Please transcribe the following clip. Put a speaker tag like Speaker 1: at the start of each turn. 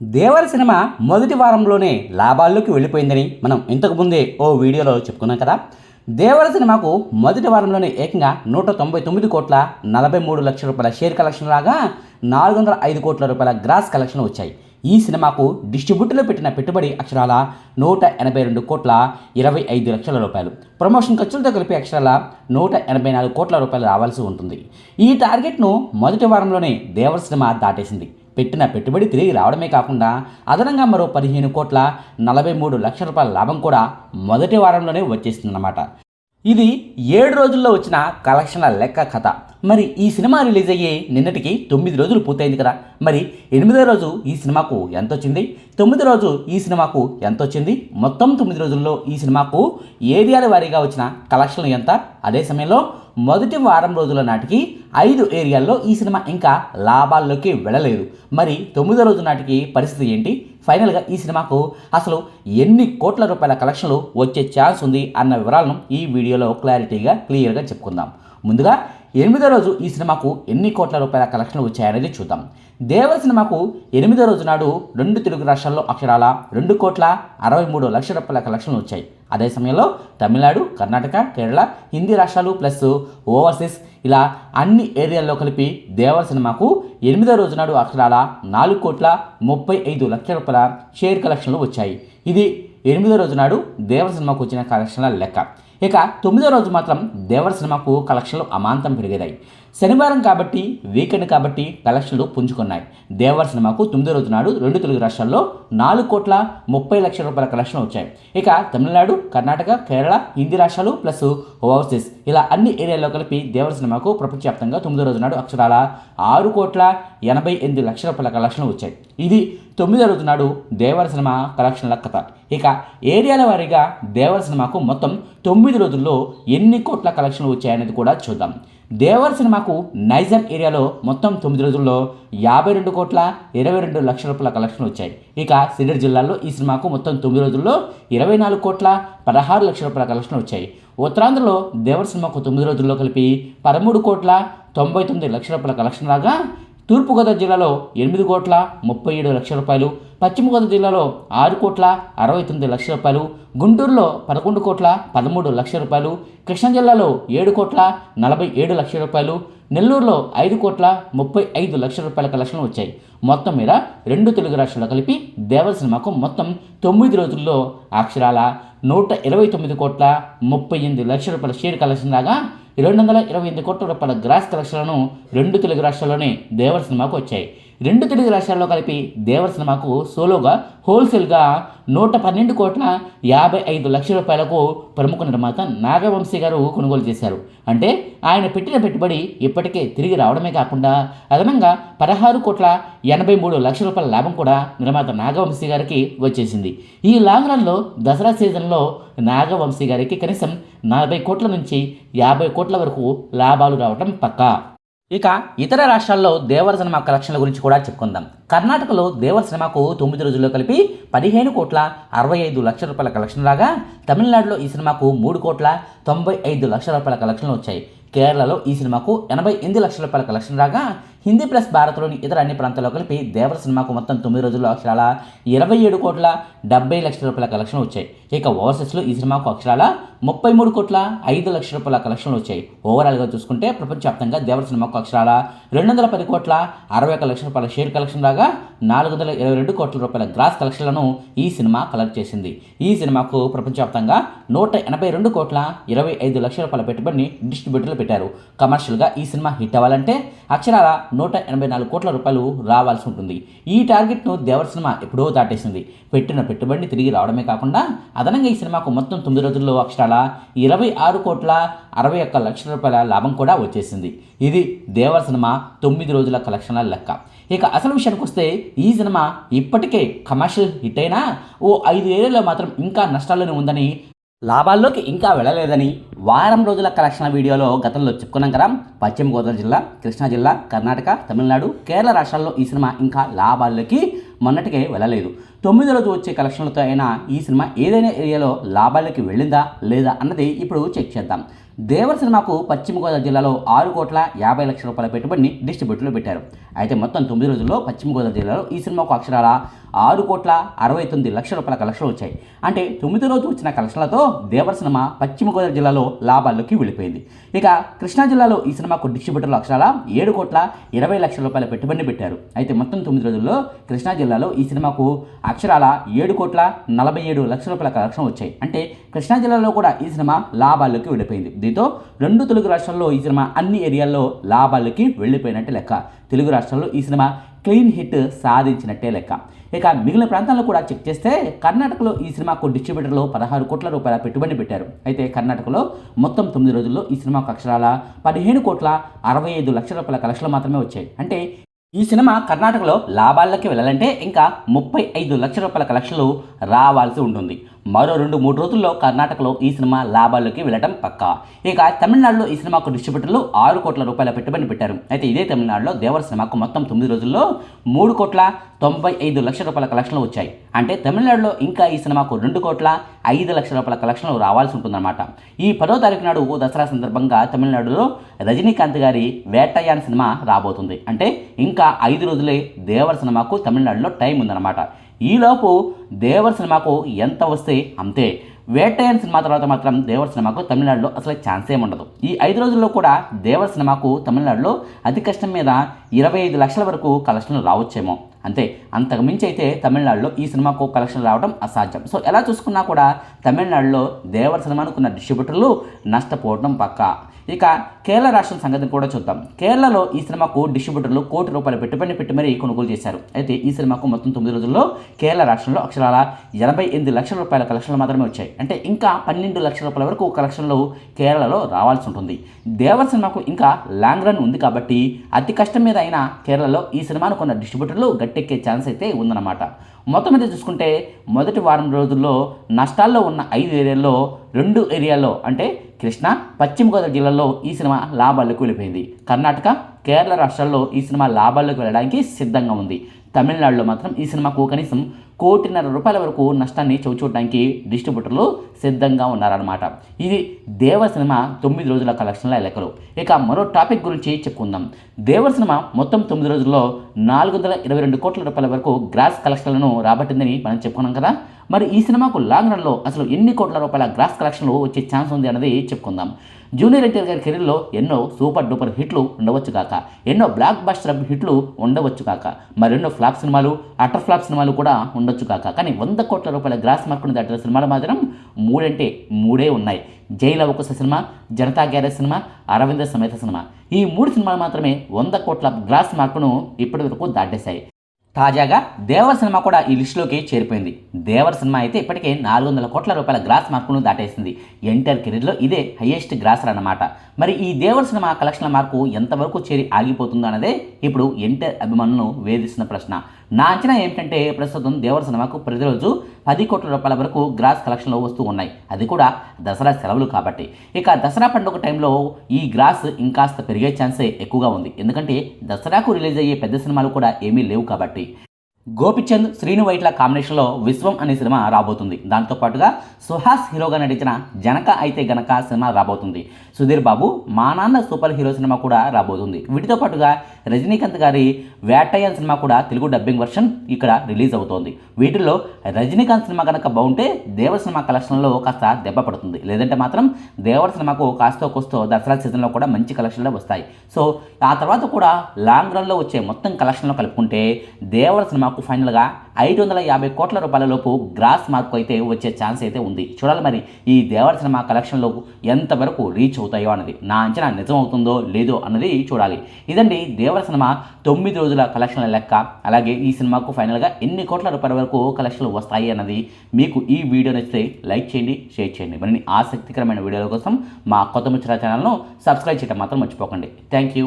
Speaker 1: దేవర cinema మొదటి వారంలోనే లాభాల్లోకి వెళ్ళిపోయిందని మనం ఇంతకుముందే ఓ వీడియోలో చెప్పుకున్నాం కదా. దేవర సినిమాకు మొదటి వారంలోనే ఏకంగా నూట తొంభై తొమ్మిది కోట్ల నలభై మూడు లక్షల రూపాయల షేర్ కలెక్షన్ లాగా నాలుగు వందల ఐదు కోట్ల రూపాయల గ్రాస్ కలెక్షన్ వచ్చాయి. ఈ సినిమాకు డిస్ట్రిబ్యూటర్లు పెట్టిన పెట్టుబడి అక్షరాల నూట ఎనభై రెండు కోట్ల ఇరవై ఐదు లక్షల రూపాయలు. ప్రమోషన్ ఖర్చులతో కలిపి అక్షరాల నూట ఎనభై నాలుగు కోట్ల రూపాయలు రావాల్సి ఉంటుంది. ఈ టార్గెట్ను మొదటి వారంలోనే దేవర సినిమా దాటేసింది. పెట్టిన పెట్టుబడి తిరిగి రావడమే కాకుండా అదనంగా మరో పదిహేను కోట్ల నలభై మూడు లక్షల రూపాయల లాభం కూడా మొదటి వారంలోనే వచ్చేసిందన్నమాట. ఇది ఏడు రోజుల్లో వచ్చిన కలెక్షన్ల లెక్క కథ. మరి ఈ సినిమా రిలీజ్ అయ్యి నిన్నటికి తొమ్మిది రోజులు పూర్తయింది కదా. మరి ఎనిమిదో రోజు ఈ సినిమాకు ఎంత వచ్చింది తొమ్మిది రోజు ఈ సినిమాకు ఎంత వచ్చింది మొత్తం తొమ్మిది రోజుల్లో ఈ సినిమాకు ఏరియాల వారీగా వచ్చిన కలెక్షన్లు ఎంత? అదే సమయంలో మొదటి వారం రోజుల నాటికి ఐదు ఏరియాల్లో ఈ సినిమా ఇంకా లాభాల్లోకి వెళ్ళలేదు. మరి తొమ్మిదో రోజు నాటికి పరిస్థితి ఏంటి? ఫైనల్గా ఈ సినిమాకు అసలు ఎన్ని కోట్ల రూపాయల కలెక్షన్లు వచ్చే ఛాన్స్ ఉంది అన్న వివరాలను ఈ వీడియోలో క్లారిటీగా క్లియర్గా చెప్పుకుందాం. ముందుగా ఎనిమిదో రోజు ఈ సినిమాకు ఎన్ని కోట్ల రూపాయల కలెక్షన్లు వచ్చాయనేది చూద్దాం. దేవర సినిమాకు ఎనిమిదో రోజు నాడు రెండు తెలుగు రాష్ట్రాల్లో అక్షరాల రెండు కోట్ల అరవై మూడు లక్షల రూపాయల కలెక్షన్లు వచ్చాయి. అదే సమయంలో తమిళనాడు కర్ణాటక కేరళ హిందీ రాష్ట్రాలు ప్లస్ ఓవర్సీస్ ఇలా అన్ని ఏరియాల్లో కలిపి దేవర్ సినిమాకు ఎనిమిదో రోజు నాడు అక్షరాల నాలుగు కోట్ల ముప్పై ఐదు లక్షల రూపాయల షేర్ కలెక్షన్లు వచ్చాయి. ఇది ఎనిమిదో రోజు నాడు దేవర సినిమాకు వచ్చిన కలెక్షన్ల లెక్క. ఇక తొమ్మిదో రోజు మాత్రం దేవర సినిమాకు కలెక్షన్లు అమాంతం పెరిగేదాయి శనివారం కాబట్టి వీకెండ్ కాబట్టి కలెక్షన్లు పుంజుకున్నాయి. దేవర సినిమాకు తొమ్మిదో రోజు నాడు రెండు తెలుగు రాష్ట్రాల్లో నాలుగు కోట్ల ముప్పై లక్షల రూపాయల కలెక్షన్లు వచ్చాయి. ఇక తమిళనాడు కర్ణాటక కేరళ హిందీ రాష్ట్రాలు ప్లస్ ఓవర్సీస్ ఇలా అన్ని ఏరియాల్లో కలిపి దేవర సినిమాకు ప్రపంచవ్యాప్తంగా తొమ్మిదో రోజు నాడు అక్షరాల ఆరు కోట్ల ఎనభై ఎనిమిది లక్షల రూపాయల కలెక్షన్లు వచ్చాయి. ఇది తొమ్మిదో రోజు నాడు దేవర సినిమా కలెక్షన్ల కథ. ఇక ఏరియాల వారీగా దేవర సినిమాకు మొత్తం తొమ్మిది రోజుల్లో ఎన్ని కోట్ల కలెక్షన్లు వచ్చాయనేది కూడా చూద్దాం. దేవర్ సినిమాకు నైజర్ ఏరియాలో మొత్తం తొమ్మిది రోజుల్లో యాభై రెండు కోట్ల ఇరవై రెండు లక్షల రూపాయల కలెక్షన్లు వచ్చాయి. ఇక సిడర్ జిల్లాలో ఈ సినిమాకు మొత్తం తొమ్మిది రోజుల్లో ఇరవై నాలుగు కోట్ల పదహారు లక్షల రూపాయల కలెక్షన్లు వచ్చాయి. ఉత్తరాంధ్రలో దేవర్ సినిమాకు తొమ్మిది రోజుల్లో కలిపి పదమూడు కోట్ల తొంభై తొమ్మిది లక్షల రూపాయల కలెక్షన్ రాగా తూర్పుగోదావరి జిల్లాలో ఎనిమిది కోట్ల ముప్పై ఏడు లక్షల రూపాయలు పశ్చిమ గోదావరి జిల్లాలో ఆరు కోట్ల అరవై తొమ్మిది లక్షల రూపాయలు గుంటూరులో పదకొండు కోట్ల పదమూడు లక్షల రూపాయలు కృష్ణా జిల్లాలో ఏడు కోట్ల నలభై ఏడు లక్షల రూపాయలు నెల్లూరులో ఐదు కోట్ల ముప్పై ఐదు లక్షల రూపాయల కలెక్షన్లు వచ్చాయి. మొత్తం మీద రెండు తెలుగు రాష్ట్రాలు కలిపి దేవర సినిమాకు మొత్తం తొమ్మిది రోజుల్లో అక్షరాల నూట ఇరవై తొమ్మిది కోట్ల ముప్పై ఎనిమిది లక్షల రూపాయల షేర్ కలెక్షన్ లాగా రెండు వందల ఇరవై ఎనిమిది కోట్ల రూపాయల గ్రాస్ కలెక్షన్లను రెండు తెలుగు రాష్ట్రాల్లోనే దేవర సినిమాకు వచ్చాయి. రెండు తెలుగు రాష్ట్రాల్లో కలిపి దేవర సినిమాకు సోలోగా హోల్సేల్గా నూట పన్నెండు కోట్ల యాభై ఐదు లక్షల రూపాయలకు ప్రముఖ నిర్మాత నాగవంశీ గారు కొనుగోలు చేశారు. అంటే ఆయన పెట్టిన పెట్టుబడి ఇప్పటికే తిరిగి రావడమే కాకుండా అదనంగా పదహారు కోట్ల ఎనభై మూడు లక్షల రూపాయల లాభం కూడా నిర్మాత నాగవంశీ గారికి వచ్చేసింది. ఈ లాంగ్ రన్లో దసరా సీజన్లో నాగవంశీ గారికి కనీసం నలభై కోట్ల నుంచి యాభై కోట్ల వరకు లాభాలు రావడం పక్కా. ఇక ఇతర రాష్ట్రాల్లో దేవర సినిమా కలెక్షన్ల గురించి కూడా చెప్పుకుందాం. కర్ణాటకలో దేవర సినిమాకు తొమ్మిది రోజుల్లో కలిపి పదిహేను కోట్ల అరవై ఐదు లక్షల రూపాయల కలెక్షన్ రాగా తమిళనాడులో ఈ సినిమాకు మూడు కోట్ల తొంభై ఐదు లక్షల రూపాయల కలెక్షన్లు వచ్చాయి. కేరళలో ఈ సినిమాకు ఎనభై ఎనిమిది లక్షల రూపాయల కలెక్షన్ రాగా హిందీ ప్లస్ భారత్లోని ఇతర అన్ని ప్రాంతాల్లో కలిపి దేవర సినిమాకు మొత్తం తొమ్మిది రోజుల్లో అక్షరాల ఇరవై ఏడు కోట్ల డెబ్బై లక్షల రూపాయల కలెక్షన్ వచ్చాయి. ఇక ఓవర్సీస్లో ఈ సినిమాకు అక్షరాల ముప్పై మూడు కోట్ల ఐదు లక్షల రూపాయల కలెక్షన్లు వచ్చాయి. ఓవరాల్గా చూసుకుంటే ప్రపంచవ్యాప్తంగా దేవర సినిమాకు అక్షరాల రెండు వందల పది కోట్ల అరవై ఒక లక్షల రూపాయల షేర్ కలెక్షన్ రాగా నాలుగు వందల ఇరవై రెండు కోట్ల రూపాయల గ్రాస్ కలెక్షన్లను ఈ సినిమా కలెక్ట్ చేసింది. ఈ సినిమాకు ప్రపంచవ్యాప్తంగా నూట ఎనభై రెండు కోట్ల ఇరవై ఐదు లక్షల రూపాయల పెట్టుబడిని డిస్ట్రిబ్యూటర్లు పెట్టారు. కమర్షియల్గా ఈ సినిమా హిట్ అవ్వాలంటే అక్షరాల నూట ఎనభై నాలుగు కోట్ల రూపాయలు రావాల్సి ఉంటుంది. ఈ టార్గెట్ను దేవర సినిమా ఎప్పుడో దాటేసింది. పెట్టిన పెట్టుబడిని తిరిగి రావడమే కాకుండా అదనంగా ఈ సినిమాకు మొత్తం తొమ్మిది రోజుల్లో అక్షరాల ఇరవై ఆరు కోట్ల అరవై ఒక్క లక్షల రూపాయల లాభం కూడా వచ్చేసింది. ఇది దేవర సినిమా తొమ్మిది రోజుల కలెక్షన్ల లెక్క. ఇక అసలు విషయానికి వస్తే ఈ సినిమా ఇప్పటికే కమర్షియల్ హిట్ అయినా ఓ ఐదు ఏళ్ళలో మాత్రం ఇంకా నష్టాల్లోనే ఉందని లాభాల్లోకి ఇంకా వెళ్ళలేదని వారం రోజుల కలెక్షన్ వీడియోలో గతంలో చెప్పుకున్నాం కదా. పశ్చిమ గోదావరి జిల్లా కృష్ణా జిల్లా కర్ణాటక తమిళనాడు కేరళ రాష్ట్రాల్లో ఈ సినిమా ఇంకా లాభాల్లోకి మొన్నటికే వెళ్ళలేదు. తొమ్మిది రోజు వచ్చే కలెక్షన్లతో అయినా ఈ సినిమా ఏదైనా ఏరియాలో లాభాలకి వెళ్ళిందా లేదా అన్నది ఇప్పుడు చెక్ చేద్దాం. దేవర సినిమాకు పశ్చిమ గోదావరి జిల్లాలో ఆరు కోట్ల యాభై లక్షల రూపాయల పెట్టుబడిని డిస్ట్రిబ్యూటర్లు పెట్టారు. అయితే మొత్తం తొమ్మిది రోజుల్లో పశ్చిమ గోదావరి జిల్లాలో ఈ సినిమాకు అక్షరాల ఆరు కోట్ల అరవై తొమ్మిది లక్షల రూపాయల కలెక్షన్లు వచ్చాయి. అంటే తొమ్మిది రోజు వచ్చిన కలెక్షన్లతో దేవర సినిమా పశ్చిమ గోదావరి జిల్లాలో లాభాల్లోకి వెళ్ళిపోయింది. ఇక కృష్ణా జిల్లాలో ఈ సినిమాకు డిస్ట్రిబ్యూటర్లు అక్షరాల ఏడు కోట్ల ఇరవై లక్షల రూపాయల పెట్టుబడిని పెట్టారు. అయితే మొత్తం తొమ్మిది రోజుల్లో కృష్ణా జిల్లాలో ఈ సినిమాకు అక్షరాల ఏడు కోట్ల నలభై ఏడు లక్షల రూపాయల కలెక్షన్ వచ్చాయి. అంటే కృష్ణా జిల్లాలో కూడా ఈ సినిమా లాభాల్లోకి వెళ్ళిపోయింది. దీంతో రెండు తెలుగు రాష్ట్రాల్లో ఈ సినిమా అన్ని ఏరియాల్లో లాభాలకి వెళ్ళిపోయినట్టే లెక్క. తెలుగు రాష్ట్రాల్లో ఈ సినిమా క్లీన్ హిట్ సాధించినట్టే లెక్క. ఇక మిగిలిన ప్రాంతాల్లో కూడా చెక్ చేస్తే కర్ణాటకలో ఈ సినిమాకు డిస్ట్రిబ్యూటర్లు పదహారు కోట్ల రూపాయల పెట్టుబడి పెట్టారు. అయితే కర్ణాటకలో మొత్తం తొమ్మిది రోజుల్లో ఈ సినిమాకు అక్షరాల పదిహేను కోట్ల అరవై ఐదు లక్షల రూపాయల కలెక్షన్లు మాత్రమే వచ్చాయి. అంటే ఈ సినిమా కర్ణాటకలో లాభాల్లోకి వెళ్ళాలంటే ఇంకా ముప్పై ఐదు లక్షల రూపాయల కలెక్షన్లు రావాల్సి ఉంటుంది. మరో రెండు మూడు రోజుల్లో కర్ణాటకలో ఈ సినిమా లాభాల్లోకి వెళ్ళటం పక్కా. ఇక తమిళనాడులో ఈ సినిమాకు డిస్ట్రిబ్యూటర్లు ఆరు కోట్ల రూపాయల పెట్టుబడి పెట్టారు. అయితే ఇదే తమిళనాడులో దేవర సినిమాకు మొత్తం తొమ్మిది రోజుల్లో మూడు కోట్ల తొంభై ఐదు లక్షల రూపాయల కలెక్షన్లు వచ్చాయి. అంటే తమిళనాడులో ఇంకా ఈ సినిమాకు రెండు కోట్ల ఐదు లక్షల రూపాయల కలెక్షన్లు రావాల్సి ఉంటుందన్నమాట. ఈ పదో తారీఖు నాడు దసరా సందర్భంగా తమిళనాడులో రజనీకాంత్ గారి వేటయాన్ సినిమా రాబోతుంది. అంటే ఇంకా ఐదు రోజులే దేవర సినిమాకు తమిళనాడులో టైం ఉందన్నమాట. ఈలోపు దేవర్ సినిమాకు ఎంత వస్తే అంతే. వేటయన్ సినిమా తర్వాత మాత్రం దేవర్ సినిమాకు తమిళనాడులో అసలు ఛాన్స్ ఉండదు. ఈ ఐదు రోజుల్లో కూడా దేవర్ సినిమాకు తమిళనాడులో అతి కష్టం మీద ఇరవై ఐదు లక్షల వరకు కలెక్షన్లు రావచ్చేమో. అంతే. అంతకు మించి అయితే తమిళనాడులో ఈ సినిమాకు కలెక్షన్ రావడం అసాధ్యం. సో ఎలా చూసుకున్నా కూడా తమిళనాడులో దేవర్ సినిమానుకున్న డిస్ట్రిబ్యూటర్లు నష్టపోవడం పక్కా. ఇక కేరళ రాష్ట్రం సంగతిని కూడా చూద్దాం. కేరళలో ఈ సినిమాకు డిస్ట్రిబ్యూటర్లు కోటి రూపాయల పెట్టుబడి పెట్టి మరీ కొనుగోలు చేశారు. అయితే ఈ సినిమాకు మొత్తం తొమ్మిది రోజుల్లో కేరళ రాష్ట్రంలో అక్షరాల ఎనభై ఎనిమిది లక్షల రూపాయల కలెక్షన్లు మాత్రమే వచ్చాయి. అంటే ఇంకా పన్నెండు లక్షల రూపాయల వరకు కలెక్షన్లు కేరళలో రావాల్సి ఉంటుంది. దేవర్ సినిమాకు ఇంకా లాంగ్ రన్ ఉంది కాబట్టి అతి కష్టం మీద అయినా కేరళలో ఈ సినిమాను కొన్న డిస్ట్రిబ్యూటర్లు గట్టెక్కే ఛాన్స్ అయితే ఉందన్నమాట. మొత్తం మీద చూసుకుంటే మొదటి వారం రోజుల్లో నష్టాల్లో ఉన్న ఐదు ఏరియాల్లో రెండు ఏరియాల్లో అంటే కృష్ణ పశ్చిమ గోదావరి జిల్లాలో ఈ సినిమా లాభాలకు వెళ్ళిపోయింది కర్ణాటక కేరళ రాష్ట్రాల్లో ఈ సినిమా లాభాల్లోకి వెళ్ళడానికి సిద్ధంగా ఉంది. తమిళనాడులో మాత్రం ఈ సినిమాకు కనీసం కోటిన్నర రూపాయల వరకు నష్టాన్ని చవిచూడడానికి డిస్ట్రిబ్యూటర్లు సిద్ధంగా ఉన్నారన్నమాట. ఇది దేవ సినిమా తొమ్మిది రోజుల కలెక్షన్ల లెక్కలు. ఇక మరో టాపిక్ గురించి చెప్పుకుందాం. దేవర్ సినిమా మొత్తం తొమ్మిది రోజుల్లో నాలుగు వందల ఇరవై రెండు కోట్ల రూపాయల వరకు గ్రాస్ కలెక్షన్లను రాబట్టిందని మనం చెప్పుకున్నాం కదా. మరి ఈ సినిమాకు లాంగ్ రన్లో అసలు ఎన్ని కోట్ల రూపాయల గ్రాస్ కలెక్షన్లు వచ్చే ఛాన్స్ ఉంది అన్నది చెప్పుకుందాం. జూనియర్ ఎన్టీఆర్ గారి కెరీర్లో ఎన్నో సూపర్ డూపర్ హిట్లు ఉండవచ్చు కాక. ఎన్నో బ్లాక్ బస్టర్ హిట్లు ఉండవచ్చు కాక. మరెన్నో ఫ్లాప్ సినిమాలు అటర్ ఫ్లాప్ సినిమాలు కూడా ఉండొచ్చు కాక. కానీ వంద కోట్ల రూపాయల గ్రాస్ మార్కుని దాటిన సినిమాలు మాత్రం మూడంటే మూడే ఉన్నాయి. జైల ఒక cinema Janatha Garage cinema Aravinda Sametha cinema. ఈ మూడు సినిమాలు మాత్రమే వంద కోట్ల గ్రాస్ మార్కును ఇప్పటి వరకు దాటేశాయి. తాజాగా దేవర్ సినిమా కూడా ఈ లిస్టులోకి చేరిపోయింది. దేవర్ సినిమా అయితే ఇప్పటికే నాలుగు వందల కోట్ల రూపాయల గ్రాస్ మార్కును దాటేసింది. ఎన్టీఆర్ కెరీర్లో ఇదే హయ్యెస్ట్ గ్రాసర్ అన్నమాట. మరి ఈ దేవర్ సినిమా కలెక్షన్ల మార్కు ఎంతవరకు చేరి ఆగిపోతుందో అన్నదే ఇప్పుడు ఎన్టీఆర్ అభిమానులను వేధిస్తున్న ప్రశ్న. నా అంచనా ఏమిటంటే ప్రస్తుతం దేవర సినిమాకు ప్రతిరోజు పది కోట్ల రూపాయల వరకు గ్రాస్ కలెక్షన్లు వస్తూ ఉన్నాయి. అది కూడా దసరా సెలవులు కాబట్టి. ఇక దసరా పండుగ టైంలో ఈ గ్రాస్ ఇంకాస్త పెరిగే ఛాన్సే ఎక్కువగా ఉంది. ఎందుకంటే దసరాకు రిలీజ్ అయ్యే పెద్ద సినిమాలు కూడా ఏమీ లేవు కాబట్టి. గోపిచంద్ శ్రీను వైట్ల కాంబినేషన్లో విశ్వం అనే సినిమా రాబోతుంది. దాంతో పాటుగా సుహాస్ హీరోగా నటించిన జనక అయితే గనక సినిమా రాబోతుంది. సుధీర్ బాబు మా నాన్న సూపర్ హీరో సినిమా కూడా రాబోతుంది. వీటితో పాటుగా రజనీకాంత్ గారి వేటయ్యన్ సినిమా కూడా తెలుగు డబ్బింగ్ వర్షన్ ఇక్కడ రిలీజ్ అవుతోంది. వీటిల్లో రజనీకాంత్ సినిమా కనుక బాగుంటే దేవర సినిమా కలెక్షన్లో కాస్త దెబ్బ పడుతుంది. లేదంటే మాత్రం దేవర సినిమాకు కాస్తో కోస్తో దసరా సీజన్లో కూడా మంచి కలెక్షన్లు వస్తాయి. సో ఆ తర్వాత కూడా లాంగ్ రన్లో వచ్చే మొత్తం కలెక్షన్లో కలుపుకుంటే దేవర సినిమాకు ఫైనల్గా ఐదు వందల యాభై కోట్ల రూపాయల లోపు గ్రాస్ మార్క్ అయితే వచ్చే ఛాన్స్ అయితే ఉంది. చూడాలి మరి ఈ దేవర సినిమా కలెక్షన్లో ఎంతవరకు రీచ్ అవుతాయో అన్నది. నా అంచనా నిజం అవుతుందో లేదో అన్నది చూడాలి. ఇదండి దేవర సినిమా తొమ్మిది రోజుల కలెక్షన్ల లెక్క. అలాగే ఈ సినిమాకు ఫైనల్గా ఎన్ని కోట్ల రూపాయల వరకు కలెక్షన్లు వస్తాయి అన్నది మీకు ఈ వీడియో నచ్చితే లైక్ చేయండి షేర్ చేయండి. మరిన్ని ఆసక్తికరమైన వీడియోల కోసం మా కొత్త ముచ్చరా ఛానల్ను సబ్స్క్రైబ్ చేయడం మాత్రం మర్చిపోకండి. Thank you.